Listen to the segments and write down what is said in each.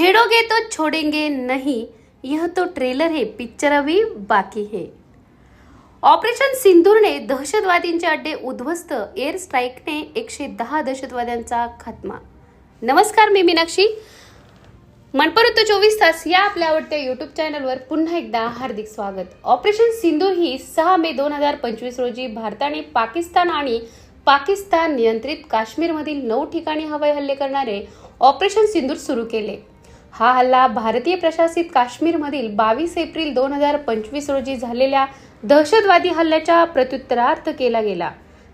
छेड़ोगे तो छोडेंगे नहीं। यह तो ट्रेलर है पिक्चर अभी बाकी है। ऑपरेशन सिंदूरने दहशतवादींचे अड्डे उद्ध्वस्त। एअर स्ट्राईकने एकशे दहा दहशतवाद्यांचा खात्मा। नमस्कार मी मीनाक्षी। मनपरुत्त चोवीस तास या आपल्या आवडत्या यूट्यूब चॅनलवर पुन्हा एकदा हार्दिक स्वागत. ऑपरेशन सिंदूर ही सहा मे दोन हजार पंचवीस रोजी भारताने पाकिस्तान आणि पाकिस्तान नियंत्रित काश्मीरमधील नऊ ठिकाणी हवाई हल्ले करणारे ऑपरेशन सिंदूर सुरू केले. हा हल्ला भारतीय प्रशासित काश्मीरमधील बावीस एप्रिल दोन हजार पंचवीस रोजी झालेल्या दहशतवादी हल्ल्याच्या प्रत्युत्तरार्थ केला गेला.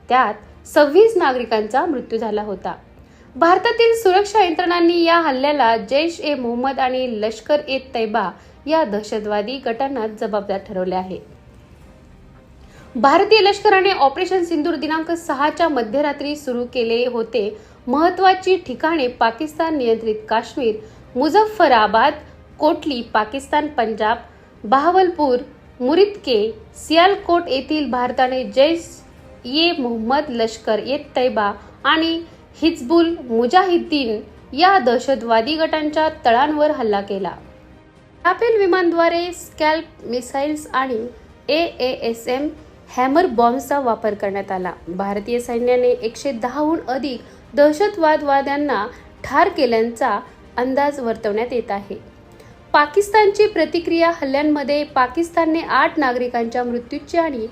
त्यात सव्वीस नागरिकांचा मृत्यू झाला होता. भारतातील सुरक्षा यंत्रणांनी या हल्ल्याला जैश ए मोहम्मद आणि लष्कर ए तैबा या दहशतवादी गटांना जबाबदार ठरवले आहे. भारतीय लष्कराने ऑपरेशन सिंदूर दिनांक सहाच्या मध्यरात्री सुरू केले होते. महत्वाची ठिकाणे पाकिस्तान नियंत्रित काश्मीर मुझफ्फराबाद कोटली पाकिस्तान पंजाब बहावलपूर मुरिदके सियालकोट येथील भारताने जैश ये मोहम्मद लष्कर ये तैबा आणि हिजबुल मुजाहिद्दीन या दहशतवादी गटांच्या तळांवर हल्ला केला. राफेल विमानद्वारे स्कॅल्प मिसाईल्स आणि A A S M Hammer बॉम्बचा वापर करण्यात आला. भारतीय सैन्याने एकशे दहाहून अधिक दहशतवादवाद्यांना ठार केल्याचा अंदाज वर्तवण्यात येत आहे. पाकिस्तानची प्रतिक्रिया हल्ल्यांमध्ये पाकिस्तानने आठ नागरिकांच्या मृत्यूची आणि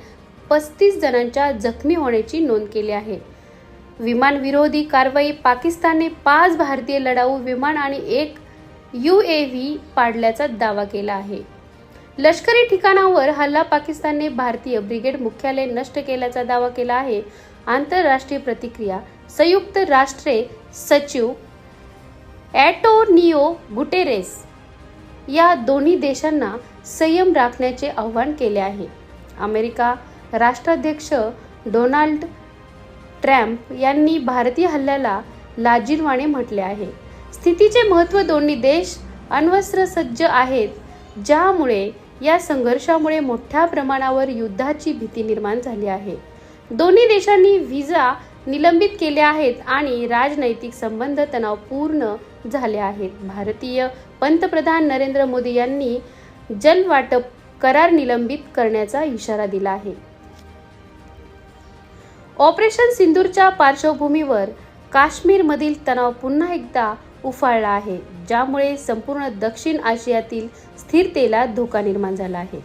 पस्तीस जणांच्या जखमी होण्याची नोंद केली आहे. विमानविरोधी कारवाई पाकिस्तानने पाच भारतीय लढाऊ विमान आणि एक यू ए व्ही पाडल्याचा दावा केला आहे. लष्करी ठिकाणावर हल्ला पाकिस्तानने भारतीय ब्रिगेड मुख्यालय नष्ट केल्याचा दावा केला आहे. आंतरराष्ट्रीय प्रतिक्रिया संयुक्त राष्ट्रे सचिव ॲटोनिओ गुटेरेस या दोन्ही देशांना संयम राखण्याचे आवाहन केले आहे. अमेरिका राष्ट्राध्यक्ष डोनाल्ड ट्रम्प यांनी भारतीय हल्ल्याला लाजीरवाणे म्हटले आहे. स्थितीचे महत्त्व दोन्ही देश अण्वस्त्र सज्ज आहेत ज्यामुळे या संघर्षामुळे मोठ्या प्रमाणावर युद्धाची भीती निर्माण झाली आहे. दोन्ही देशांनी व्हिसा निलंबित केले आहेत आणि राजनैतिक संबंध तणावपूर्ण झाले आहेत. भारतीय पंतप्रधान नरेंद्र मोदी यांनी जलवाटप करार निलंबित करण्याचा इशारा दिला आहे. ऑपरेशन सिंदूरच्या पार्श्वभूमीवर काश्मीरमधील तणाव पुन्हा एकदा उफाळला आहे ज्यामुळे संपूर्ण दक्षिण आशियातील स्थिरतेला धोका निर्माण झाला आहे.